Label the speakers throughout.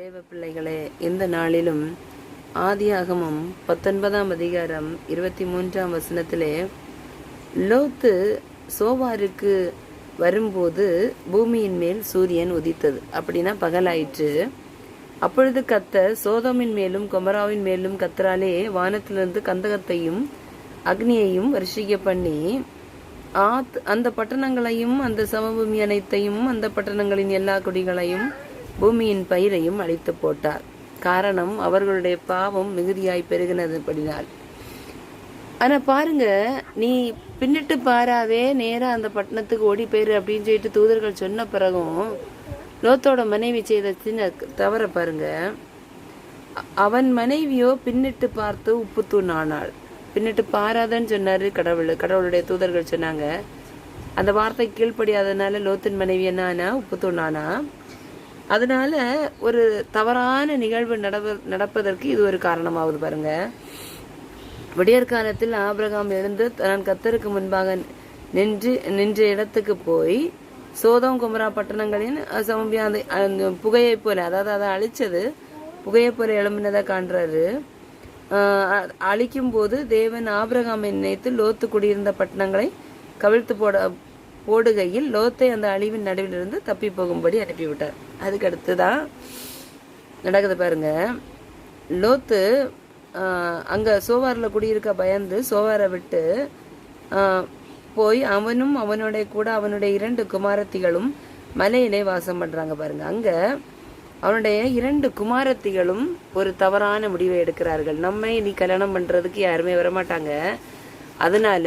Speaker 1: தேவ பிள்ளைகளே இந்த நாளிலும் ஆதியாகமம் பத்தொன்பதாம் அதிகாரம் இருபத்தி மூன்றாம் வசனத்திலே லோத்து சோவாருக்கு வரும்போது பூமியின் மேல் சூரியன் உதித்தது. அப்படின்னா பகலாயிற்று. அப்பொழுது கத்த சோதமின் மேலும் கொமராவின் மேலும் கத்தராலே வானத்திலிருந்து கந்தகத்தையும் அக்னியையும் வருஷிக்க பண்ணி ஆத் அந்த பட்டணங்களையும் அந்த சமபூமி அனைத்தையும் அந்த பட்டணங்களின் எல்லா குடிகளையும் பூமியின் பயிரையும் அழித்து போட்டார். காரணம் அவர்களுடைய பாவம் மிகுதியாய் பெருகினதுபடினால் ஆனா பாருங்க நீ பின்னிட்டு பாராவே நேரா அந்த பட்டணத்துக்கு ஓடி போயிரு அப்படின்னு சொல்லிட்டு தூதர்கள் சொன்ன பிறகும் லோத்தோட மனைவி செய்த சின்ன தவற பாருங்க. அவன் மனைவியோ பின்னிட்டு பார்த்து உப்புத்தூண் ஆனாள். பின்னிட்டு பாராதன்னு சொன்னாரு கடவுள் கடவுளுடைய தூதர்கள் சொன்னாங்க. அந்த வார்த்தை கீழ்ப்படியாதனால லோத்தின் மனைவி என்ன ஆனா உப்புத்தூண் ஆனா அதனால ஒரு தவறான நிகழ்வு நடவ நடப்பதற்கு இது ஒரு காரணமாகுது பாருங்க. விடியற் காலத்தில் ஆபிரகாம் எழுந்து தன் கத்தருக்கு முன்பாக நின்று நின்ற இடத்துக்கு போய் சோதம் குமரா பட்டணங்களின் சமம்பியா அந்த புகையை போல அதாவது அதை அழிச்சது புகையை போல எழும்பினதை காண்றாரு. அழிக்கும் போது தேவன் ஆபிரகாமை நினைத்து லோத்து குடியிருந்த பட்டணங்களை கவிழ்த்து போட போடுகையில் லோத்தை அந்த அழிவின் நடுவிலிருந்து தப்பி போகும்படி அனுப்பிவிட்டார். அதுக்கு அடுத்துதான் நடக்குது பாருங்க. லோத்து ஆஹ், அங்க குடியிருக்க பயந்து சோவாரை விட்டு ஆஹ், போய் அவனும் அவனுடைய கூட அவனுடைய இரண்டு குமாரத்திகளும் மலையிலே வாசம் பண்றாங்க பாருங்க. அங்க அவனுடைய இரண்டு குமாரத்திகளும் ஒரு தவறான முடிவை எடுக்கிறார்கள். நம்மை நீ கல்யாணம் பண்ணுறதுக்கு யாருமே வரமாட்டாங்க. அதனால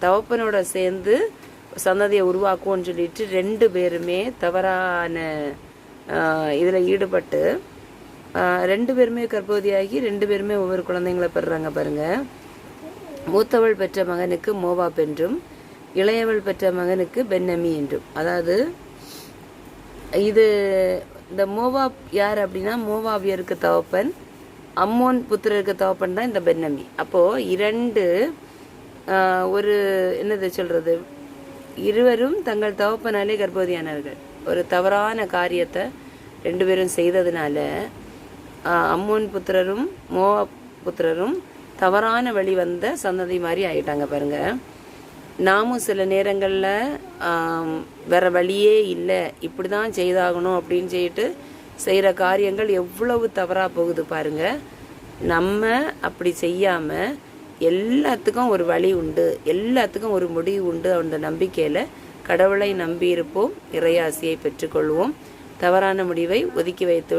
Speaker 1: தவப்பனோட சேர்ந்து சந்ததியை உருவாக்குவோம்னு சொல்லிட்டு ரெண்டு பேருமே தவறான இதில் ஈடுபட்டு ரெண்டு பேருமே கர்ப்பவதியாகி ரெண்டு பேருமே ஒவ்வொரு குழந்தைங்களை பெறுறாங்க பாருங்க. மூத்தவள் பெற்ற மகனுக்கு மோவாப் என்றும் இளையவள் பெற்ற மகனுக்கு பென்னமி என்றும். அதாவது இது இந்த மோவாப் யார் அப்படின்னா மோவாபியருக்கு தவப்பன் அம்மோன் புத்திரருக்கு தவப்பன் தான் இந்த பென்னமி. அப்போது இரண்டு ஒரு என்னது சொல்கிறது இருவரும் தங்கள் தவப்பனாலே கர்ப்பவதியானவர்கள். ஒரு தவறான காரியத்தை ரெண்டு பேரும் செய்ததுனால அம்மோன் புத்திரரும் மோவாப் புத்திரரும் தவறான வழி வந்த சந்ததி மாதிரி ஆகிட்டாங்க பாருங்க. நாமும் சில நேரங்களில் வேற வழியே இல்லை. இப்படி தான் செய்தாகணும் அப்படின்னு சொல்லிட்டு செய்கிற காரியங்கள் எவ்வளவு தவறாக போகுது பாருங்க. நம்ம அப்படி செய்யாமல் எல்லாத்துக்கும் ஒரு வழி உண்டு. எல்லாத்துக்கும் ஒரு முடிவு உண்டு. அந்த நம்பிக்கையில் கடவுளை நம்பியிருப்போம். இறையாசியை பெற்றுக்கொள்வோம். தவறான முடிவை ஒதுக்கி வைத்து